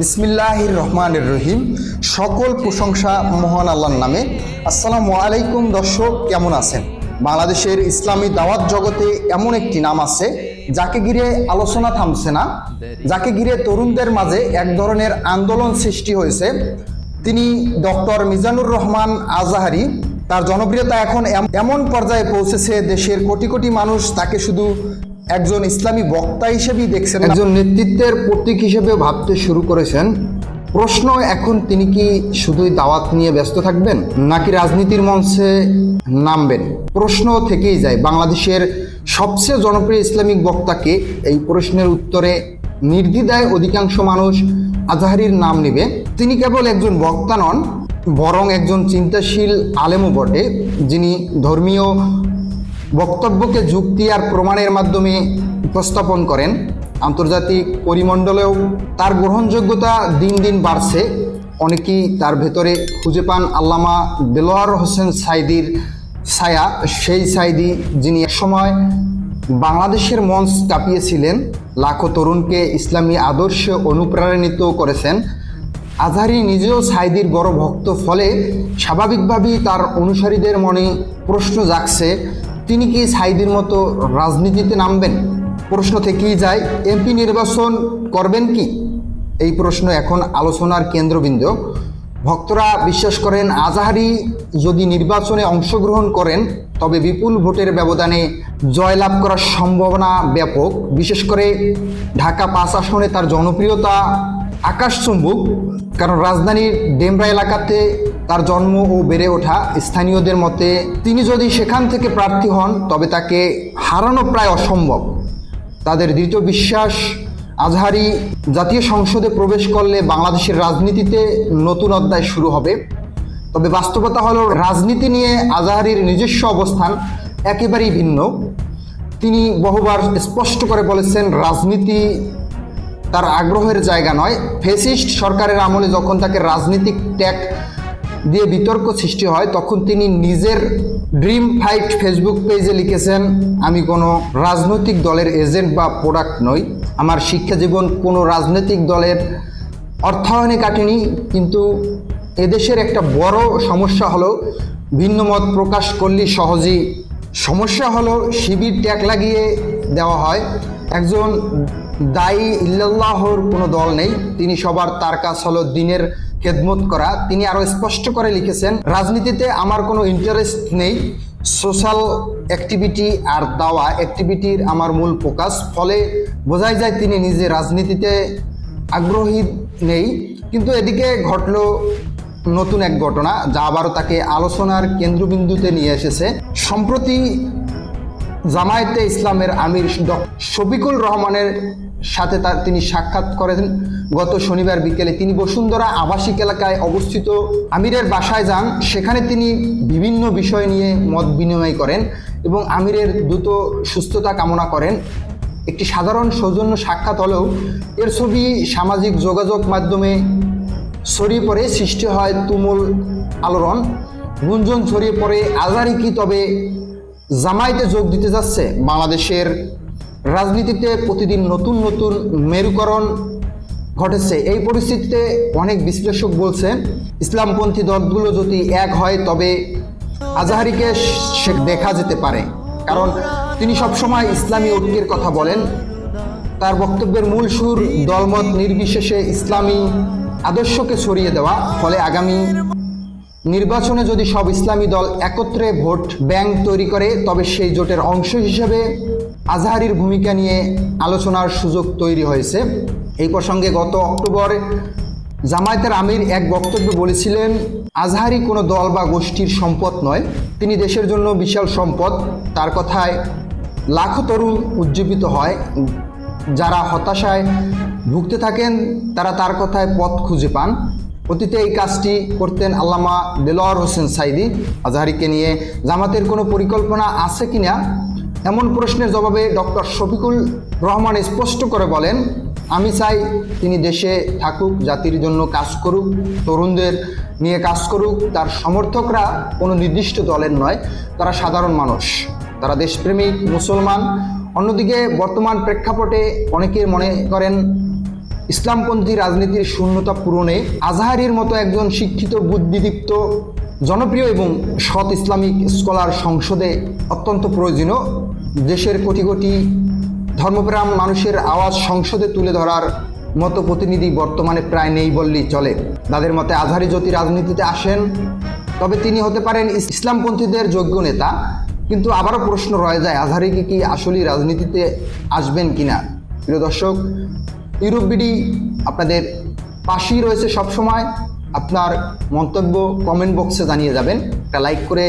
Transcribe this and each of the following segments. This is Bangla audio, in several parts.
বিসমিল্লাহির রহমানির রহিম। সকল প্রশংসা মহান আল্লাহর নামে। আসসালামু আলাইকুম দর্শক, কেমন আছেন? বাংলাদেশের ইসলামী দাওয়াত জগতে এমন একটি নাম আছে, যাকে ঘিরে আলোচনা থামছে না, যাকে ঘিরে তরুণদের মাঝে এক ধরনের আন্দোলন সৃষ্টি হয়েছে। তিনি ডক্টর মিজানুর রহমান আজাহারি, তার জনপ্রিয়তা এখন এমন পর্যায়ে পৌঁছেছে দেশের কোটি কোটি মানুষ তাকে শুধু একজন ইসলামী বক্তা হিসেবেই দেখছেন একজন নেতৃত্বের প্রতীক হিসেবে ভাবতে শুরু করেছেন। প্রশ্ন, এখন তিনি কি শুধুই দাওয়াত নিয়ে ব্যস্ত থাকবেন, নাকি রাজনীতির মঞ্চে নামবেন? প্রশ্ন থেকেই যায়, বাংলাদেশের সবচেয়ে জনপ্রিয় ইসলামিক বক্তাকে এই প্রশ্নের উত্তরে নির্দ্বিধায় অধিকাংশ মানুষ আজহারির নাম নেবে। তিনি কেবল একজন বক্তা নন, বরং একজন চিন্তাশীল আলেমও বটে, যিনি ধর্মীয় বক্তব্যকে যুক্তি আর প্রমাণের মাধ্যমে উপস্থাপন করেন। আন্তর্জাতিক পরিমণ্ডলেও তার গ্রহণযোগ্যতা দিন দিন বাড়ছে। অনেকেই তার ভেতরে খুঁজে পান আল্লামা দেলোয়ার হোসেন সাইদির ছায়া। সেই সাইদি যিনি একসময় বাংলাদেশের মঞ্চ কাঁপিয়েছিলেন লাখো তরুণকে ইসলামী আদর্শে অনুপ্রাণিত করেছেন। আজহারি নিজেও সাইদির বড় ভক্ত, ফলে স্বাভাবিকভাবেই তার অনুসারীদের মনে প্রশ্ন জাগছে তিনি কি সাইদির মতো রাজনীতিতে নামবেন? প্রশ্ন থেকেই যায়, এমপি নির্বাচন করবেন কি? এই প্রশ্ন এখন আলোচনার কেন্দ্রবিন্দু। ভক্তরা বিশ্বাস করেন, আজাহারি যদি নির্বাচনে অংশগ্রহণ করেন, তবে বিপুল ভোটের ব্যবধানে জয়লাভ করার সম্ভাবনা ব্যাপক। বিশেষ করে ঢাকা পাঁচ আসনে তার জনপ্রিয়তা আকাশচুম্বক কারণ রাজধানীর ডেমরা এলাকাতে তার জন্ম ও বেড়ে ওঠা স্থানীয়দের মতে তিনি যদি সেখান থেকে প্রার্থী হন, তবে তাকে হারানো প্রায় অসম্ভব। তাদের দৃঢ় বিশ্বাস, আজহারি জাতীয় সংসদে প্রবেশ করলে বাংলাদেশের রাজনীতিতে নতুন অধ্যায় শুরু হবে। তবে বাস্তবতা হলো, রাজনীতি নিয়ে আজহারির নিজস্ব অবস্থান একেবারেই ভিন্ন। তিনি বহুবার স্পষ্ট করে বলেছেন, রাজনীতি তার আগ্রহের জায়গা নয়। ফেসিস্ট সরকারের আমলে যখন তাকে রাজনীতিক ট্যাগ দিয়ে বিতর্ক সৃষ্টি হয়, তখন তিনি নিজের ড্রিম ফাইট ফেসবুক পেজে লিখেছেন, আমি কোনো রাজনৈতিক দলের এজেন্ট বা প্রোডাক্ট নই। আমার শিক্ষা জীবন কোনো রাজনৈতিক দলের অর্থায়নে কাটেনি। কিন্তু এদেশের একটা বড় সমস্যা হলো, ভিন্ন মত প্রকাশ করলে সহজেই সমস্যা হলো। শিবির ট্যাগ লাগিয়ে দেওয়া হয়। একজন দায়ী ইল্লাল্লাহর কোনো দল নেই। তিনি সবার তার কাজ হলো দিনের খেদমত করা। তিনি আরও স্পষ্ট করে লিখেছেন, রাজনীতিতে আমার কোনো ইন্টারেস্ট নেই। সোশ্যাল অ্যাক্টিভিটি আর দাওয়া অ্যাক্টিভিটির আমার মূল ফোকাস ফলে বোঝাই যায় তিনি নিজে রাজনীতিতে আগ্রহী নেই। কিন্তু এদিকে ঘটলো নতুন এক ঘটনা, যা আবারও তাকে আলোচনার কেন্দ্রবিন্দুতে নিয়ে এসেছে। সম্প্রতি জামায়াতে ইসলামের আমির শফিকুল রহমানের সাথে তার তিনি সাক্ষাৎ করেন গত শনিবার বিকেলে তিনি বসুন্ধরা আবাসিক এলাকায় অবস্থিত আমিরের বাসায় যান। সেখানে তিনি বিভিন্ন বিষয় নিয়ে মত বিনিময় করেন এবং আমিরের দ্রুত সুস্থতা কামনা করেন। একটি সাধারণ সৌজন্য সাক্ষাৎ হলেও এর ছবি সামাজিক যোগাযোগ মাধ্যমে ছড়িয়ে পড়ে, সৃষ্টি হয় তুমুল আলোড়ন। গুঞ্জন ছড়িয়ে পড়ে, আজারি কি তবে জামায়াতে যোগ দিতে যাচ্ছে। বাংলাদেশের রাজনীতিতে প্রতিদিন নতুন নতুন মেরুকরণ ঘটেছে। এই পরিস্থিতিতে অনেক বিশ্লেষক বলছেন, ইসলামপন্থী দলগুলো যদি এক হয়, তবে আজাহারিকে দেখা যেতে পারে। কারণ তিনি সবসময় ইসলামী ঐক্যের কথা বলেন। তার বক্তব্যের মূল সুর, দলমত নির্বিশেষে ইসলামী আদর্শকে ছড়িয়ে দেওয়া। ফলে আগামী নির্বাচনে যদি সব ইসলামী দল একত্রে ভোট ব্যাংক তৈরি করে, তবে সেই জোটের অংশ হিসেবে আজহারির ভূমিকা নিয়ে আলোচনার সুযোগ তৈরি হয়েছে। এই প্রসঙ্গে গত অক্টোবর জামায়াতের আমির এক বক্তব্যে বলেছিলেন, আজহারি কোনো দল বা গোষ্ঠীর সম্পদ নয়। তিনি দেশের জন্য বিশাল সম্পদ। তার কথায় লাখো তরুণ উজ্জীবিত হয়। যারা হতাশায় ভুগতে থাকেন, তারা তার কথায় পথ খুঁজে পান। অতীতে এই কাজটি করতেন আল্লামা দেলোয়ার হোসেন সাইদি আজহারিকে নিয়ে। জামাতের কোনো পরিকল্পনা আছে কিনা এমন প্রশ্নের জবাবে ডক্টর শফিকুল রহমান স্পষ্ট করে বলেন, আমি চাই তিনি দেশে থাকুক, জাতির জন্য কাজ করুক, তরুণদের নিয়ে কাজ করুক। তার সমর্থকরা কোনো নির্দিষ্ট দলের নয়, তারা সাধারণ মানুষ। তারা দেশপ্রেমিক, মুসলমান। অন্যদিকে বর্তমান প্রেক্ষাপটে অনেকে মনে করেন ইসলামপন্থী রাজনীতির শূন্যতা পূরণে আজহারির মতো একজন শিক্ষিত বুদ্ধিদীপ্ত, জনপ্রিয় এবং সৎ ইসলামিক স্কলার সংসদে অত্যন্ত প্রয়োজনীয়। দেশের কোটি কোটি ধর্মপ্রাণ মানুষের আওয়াজ সংসদে তুলে ধরার মতো প্রতিনিধি বর্তমানে প্রায় নেই বললেই চলে। তাদের মতে আজহারি যদি রাজনীতিতে আসেন, তবে তিনি হতে পারেন ইসলামপন্থীদের যোগ্য নেতা। কিন্তু আবারও প্রশ্ন রয়ে যায়, আজহারিকে কি আসলেই রাজনীতিতে আসবেন কিনা? প্রিয় দর্শক ইউরোপ বিডি আপনাদের পাশেই রয়েছে সবসময়। আপনার মন্তব্য কমেন্ট বক্সে জানিয়ে যাবেন। একটা লাইক করে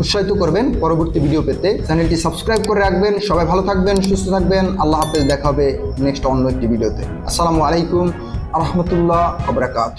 উৎসাহিত করবেন পরবর্তী ভিডিও পেতে। চ্যানেলটি সাবস্ক্রাইব করে রাখবেন। সবাই ভালো থাকবেন, সুস্থ থাকবেন। আল্লাহ হাফেজ, দেখা হবে নেক্সট অন্য একটি ভিডিওতে আসসালামু আলাইকুম আহমতুল্লাহ আবরাকাত।